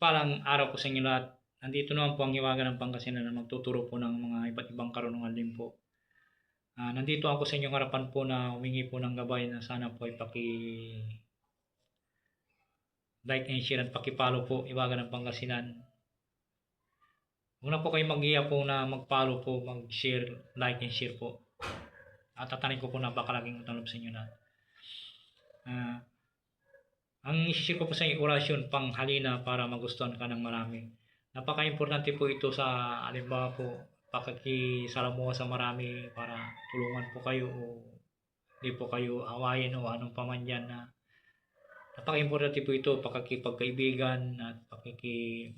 Palang araw po sa inyo lahat. Nandito naman po ang Iwaga ng Pangasinan na magtuturo po ng mga iba't ibang karunungan din po. Ah, nandito ako sa inyong harapan po na humingi po ng gabay na sana po ay paki like and share at pakipalo po Iwaga ng Pangasinan. Huwag na po kayo mag-iya po na mag-follow po, mag-share, like and share po. At tatanin ko po napakalaking utang loob sa inyo na. Ang isisip ko po sa orasyon pang halina para magustuhan ka ng marami. Napaka-importante po ito sa alimbawa po, pakikisalamuha sa marami para tulungan po kayo o hindi po kayo awayin o anong paman yan na napaka-importante po ito, pakikipagkaibigan at pakiki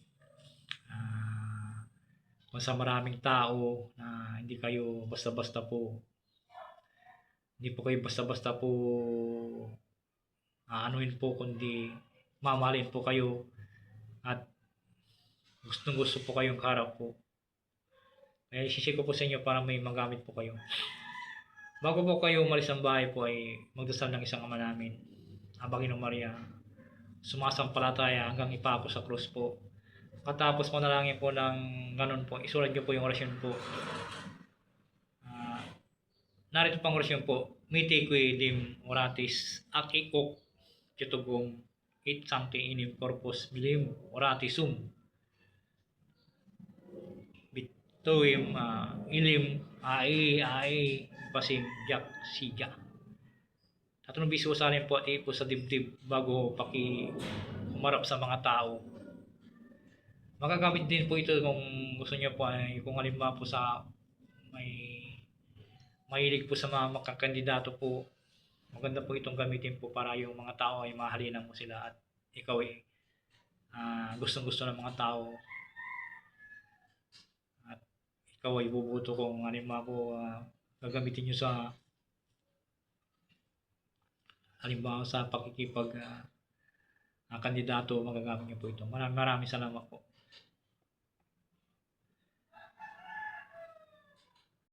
ah, sa maraming tao na hindi kayo basta-basta po hindi po kayo basta-basta po aanuhin po kundi mamahalin po kayo at gustong gusto po kayong karap po. Kaya isisip ko po sa inyo para may magamit po kayo. Bago po kayo umalis ng bahay po ay magdasal ng isang ama namin ang Panginoong Maria. Sumasampalataya hanggang ipako sa krus po. Katapos mo nalangin po ng ganun po isulat niyo po yung orasyon po. Ah, narito pang orasyon po. Miti qui dim oratis ac kitugong it sancti inim corpus milim oratisum bituim ah, ilim ai ai pasim jak sija Tatlong biso sa po at ipo sa dibdib bago paki humarap sa mga tao. Magagamit din po ito kung gusto niyo po ay kung halimbawa po sa may mahilig po sa mga makakandidato po maganda po itong gamitin po para yung mga tao ay mahalinan mo sila at ikaw ay ah, gustong gusto ng mga tao. At ikaw ay bubuto kung halimbawa po ah, gagamitin nyo sa halimbawa sa pakikipag ah, ah, kandidato magagamit nyo po ito. Maraming maraming salamat po